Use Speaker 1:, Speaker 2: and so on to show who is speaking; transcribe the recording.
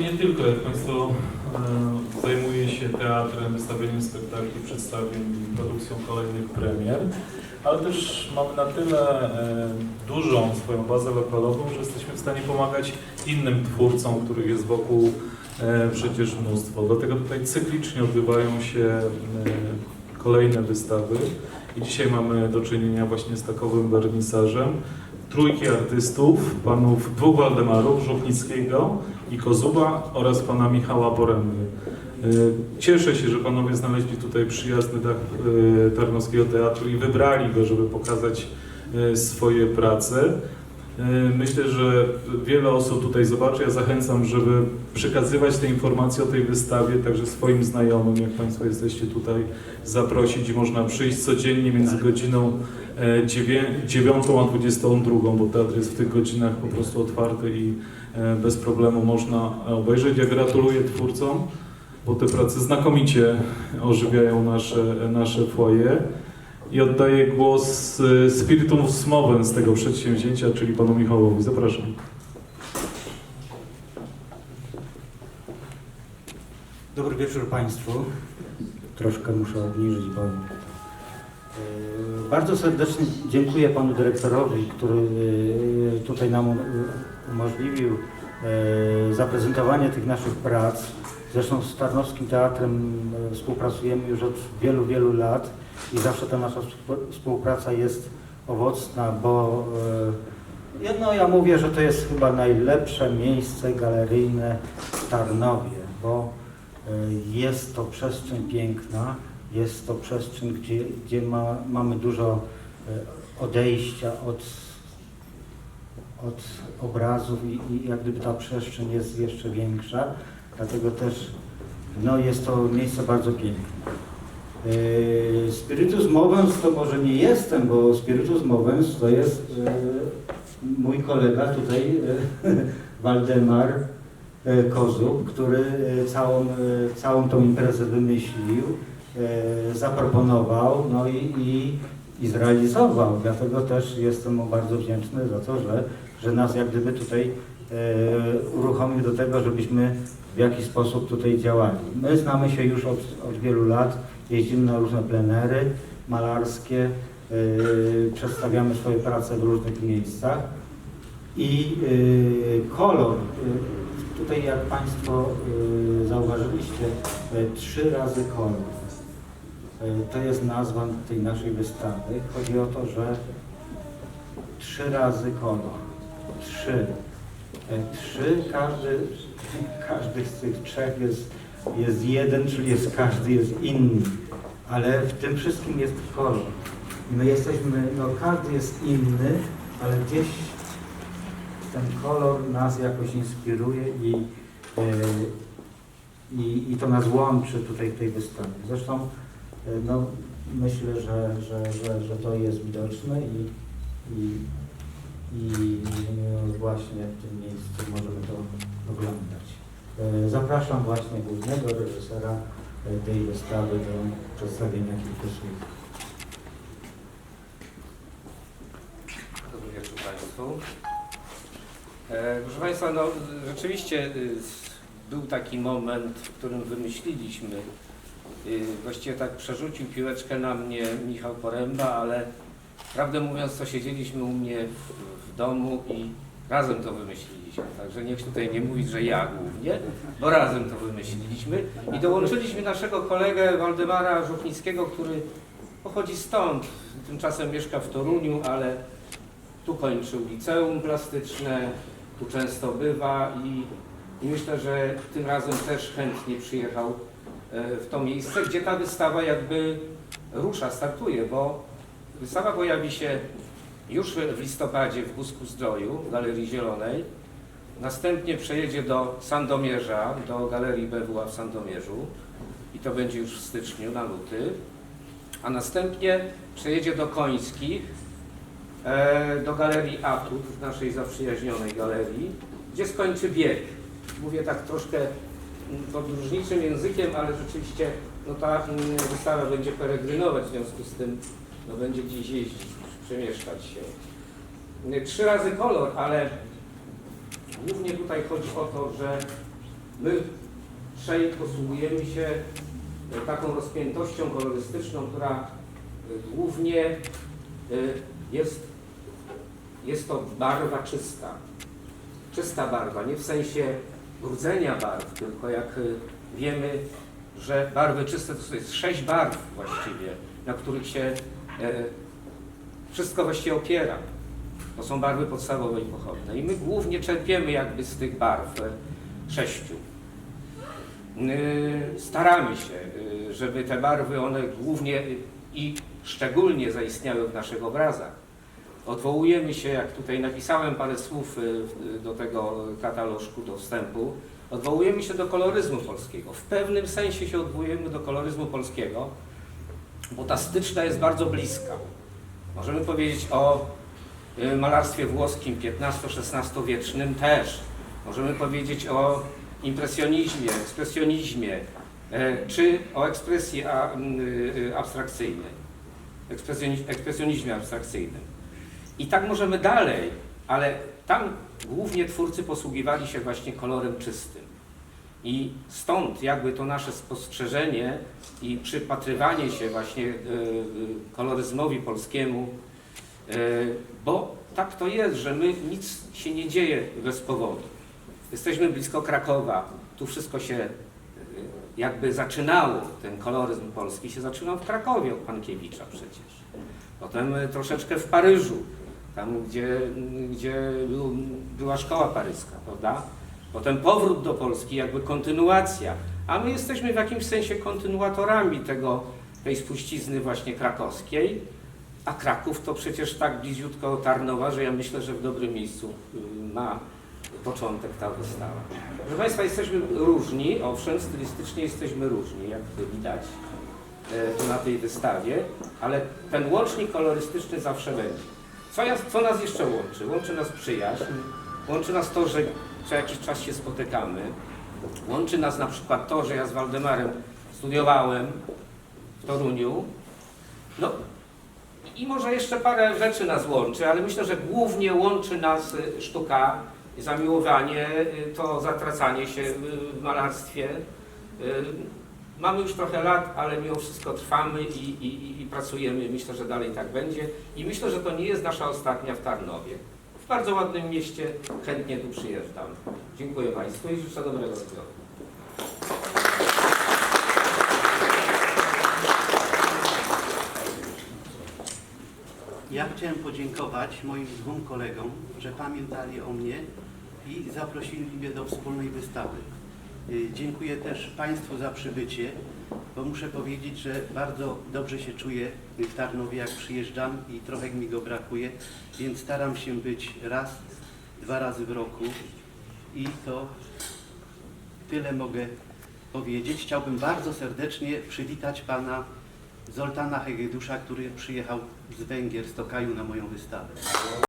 Speaker 1: nie tylko, jak Państwo e, zajmuje się teatrem, wystawieniem spektakli, przedstawień i produkcją kolejnych premier, ale też mamy na tyle e, dużą swoją bazę lokalową, że jesteśmy w stanie pomagać innym twórcom, których jest wokół e, przecież mnóstwo. Dlatego tutaj cyklicznie odbywają się e, kolejne wystawy i dzisiaj mamy do czynienia właśnie z takowym wernisażem trójki artystów, panów dwóch Waldemarów, Żółknickiego i Kozuba oraz pana Michała Poręby. Y, Cieszę się, że panowie znaleźli tutaj przyjazny dach y, Tarnowskiego Teatru i wybrali go, żeby pokazać y, swoje prace. Myślę, że wiele osób tutaj zobaczy. Ja zachęcam, żeby przekazywać te informacje o tej wystawie także swoim znajomym, jak Państwo jesteście tutaj, zaprosić można przyjść codziennie między godziną e, 9 a 22, bo teatr jest w tych godzinach po prostu otwarty i e, bez problemu można obejrzeć. Ja gratuluję twórcom, bo te prace znakomicie ożywiają nasze, nasze foje. I oddaję głos e, spiritum smowem z tego przedsięwzięcia, czyli panu Michałowi. Zapraszam.
Speaker 2: Dobry wieczór Państwu. Troszkę muszę obniżyć, bo bardzo serdecznie dziękuję Panu Dyrektorowi, który e, tutaj nam u- umożliwił e, zaprezentowanie tych naszych prac. Zresztą z Tarnowskim Teatrem e, współpracujemy już od wielu, wielu lat i zawsze ta nasza współ- współpraca jest owocna, bo e, jedno ja mówię, że to jest chyba najlepsze miejsce galeryjne w Tarnowie, bo E, Jest to przestrzeń piękna, jest to przestrzeń, gdzie, gdzie ma, mamy dużo e, odejścia od, od obrazów i, i jak gdyby ta przestrzeń jest jeszcze większa, dlatego też no, jest to miejsce bardzo piękne. E, Spiritus Movens to może nie jestem, bo Spiritus Movens to jest e, mój kolega tutaj, e, Waldemar Kozub, który całą, całą tą imprezę wymyślił, zaproponował, no i, i, i zrealizował. Dlatego też jestem mu bardzo wdzięczny za to, że, że nas jak gdyby tutaj e, uruchomił do tego, żebyśmy w jakiś sposób tutaj działali. My znamy się już od, od wielu lat, jeździmy na różne plenery malarskie, e, przedstawiamy swoje prace w różnych miejscach. I kolor, tutaj jak Państwo zauważyliście, trzy razy kolor. Y, to jest nazwa tej naszej wystawy. Chodzi o to, że trzy razy kolor. Trzy. Y, trzy, każdy, każdy z tych trzech jest, jest jeden, czyli jest każdy jest inny. Ale w tym wszystkim jest kolor. I my jesteśmy, no każdy jest inny, ale gdzieś ten kolor nas jakoś inspiruje i, e, i, i to nas łączy tutaj w tej wystawie. Zresztą e, no, myślę, że, że, że, że to jest widoczne i, i, i właśnie w tym miejscu możemy to oglądać. E, Zapraszam właśnie głównego reżysera e, tej wystawy do przedstawienia kilku słów.
Speaker 3: Dobry wieczór Państwu. E, proszę Państwa, no rzeczywiście y, był taki moment, w którym wymyśliliśmy, właściwie tak przerzucił piłeczkę na mnie Michał Poręba, ale prawdę mówiąc to siedzieliśmy u mnie w, w domu i razem to wymyśliliśmy. Także niech tutaj nie mówić, że ja głównie, bo razem to wymyśliliśmy i dołączyliśmy naszego kolegę Waldemara Żuchnickiego, który pochodzi stąd, tymczasem mieszka w Toruniu, ale tu kończył liceum plastyczne, tu często bywa i, myślę, że tym razem też chętnie przyjechał w to miejsce, gdzie ta wystawa jakby rusza, startuje, bo wystawa pojawi się już w listopadzie w Busku Zdroju, w Galerii Zielonej. Następnie przejedzie do Sandomierza, do Galerii BWA w Sandomierzu i to będzie już w styczniu, na luty. A następnie przejedzie do Końskich, e, do Galerii Atut, w naszej zaprzyjaźnionej galerii, gdzie skończy bieg. Mówię tak troszkę podróżniczym językiem, ale rzeczywiście no, ta mm, wystawa będzie peregrynować, w związku z tym no, będzie gdzieś jeździć, przemieszczać się. Trzy razy kolor, ale głównie tutaj chodzi o to, że My trzej posługujemy się e, taką rozpiętością kolorystyczną, która e, głównie e, jest, jest to barwa czysta. Czysta barwa, nie w sensie brudzenia barw, tylko jak y, wiemy, że barwy czyste to jest sześć barw właściwie, na których się e, wszystko właściwie opiera. To są barwy podstawowe i pochodne. I my głównie czerpiemy jakby z tych barw e, sześciu. Y, Staramy się, y, żeby te barwy, one głównie i szczególnie zaistniały w naszych obrazach. Odwołujemy się, jak tutaj napisałem parę słów y, do tego katalożku, do wstępu, odwołujemy się do koloryzmu polskiego. W pewnym sensie się odwołujemy do koloryzmu polskiego, bo ta styczna jest bardzo bliska. Możemy powiedzieć o y, malarstwie włoskim XV-XVI wiecznym też. Możemy powiedzieć o impresjonizmie, ekspresjonizmie, e, czy o ekspresji y, abstrakcyjnej, ekspresjoni- ekspresjonizmie abstrakcyjnym. I tak możemy dalej, ale tam głównie twórcy posługiwali się właśnie kolorem czystym. I stąd jakby to nasze spostrzeżenie i przypatrywanie się właśnie y, y, koloryzmowi polskiemu, y, bo tak to jest, że my nic się nie dzieje bez powodu. Jesteśmy blisko Krakowa, tu wszystko się jakby zaczynało, ten koloryzm polski się zaczynał w Krakowie od Pankiewicza przecież. Potem troszeczkę w Paryżu, tam gdzie, gdzie był, była szkoła paryska, prawda? Potem powrót do Polski, jakby kontynuacja. A my jesteśmy w jakimś sensie kontynuatorami tego, tej spuścizny właśnie krakowskiej. A Kraków to przecież tak bliziutko Tarnowa, że ja myślę, że w dobrym miejscu y, ma początek ta wystawa. Proszę Państwa, jesteśmy różni, owszem, stylistycznie jesteśmy różni, jak widać e, tu na tej wystawie, ale ten łącznik kolorystyczny zawsze będzie. Co, ja, co nas jeszcze łączy? Łączy nas przyjaźń, łączy nas to, że co jakiś czas się spotykamy, łączy nas na przykład to, że ja z Waldemarem studiowałem w Toruniu, no i może jeszcze parę rzeczy nas łączy, ale myślę, że głównie łączy nas y, sztuka, zamiłowanie, y, to zatracanie się y, w malarstwie. Mamy już trochę lat, ale mimo wszystko trwamy i, i, i pracujemy. Myślę, że dalej tak będzie. I myślę, że to nie jest nasza ostatnia w Tarnowie. W bardzo ładnym mieście chętnie tu przyjeżdżam. Dziękuję Państwu i życzę dobrego zbioru.
Speaker 4: Ja chciałem podziękować moim dwóm kolegom, że pamiętali o mnie i zaprosili mnie do wspólnej wystawy. Y, Dziękuję też Państwu za przybycie, bo muszę powiedzieć, że bardzo dobrze się czuję w Tarnowie, jak przyjeżdżam i trochę mi go brakuje, więc staram się być raz, dwa razy w roku i to tyle mogę powiedzieć. Chciałbym bardzo serdecznie przywitać Pana Zoltana Hegedusza, który przyjechał z Węgier, z Tokaju na moją wystawę.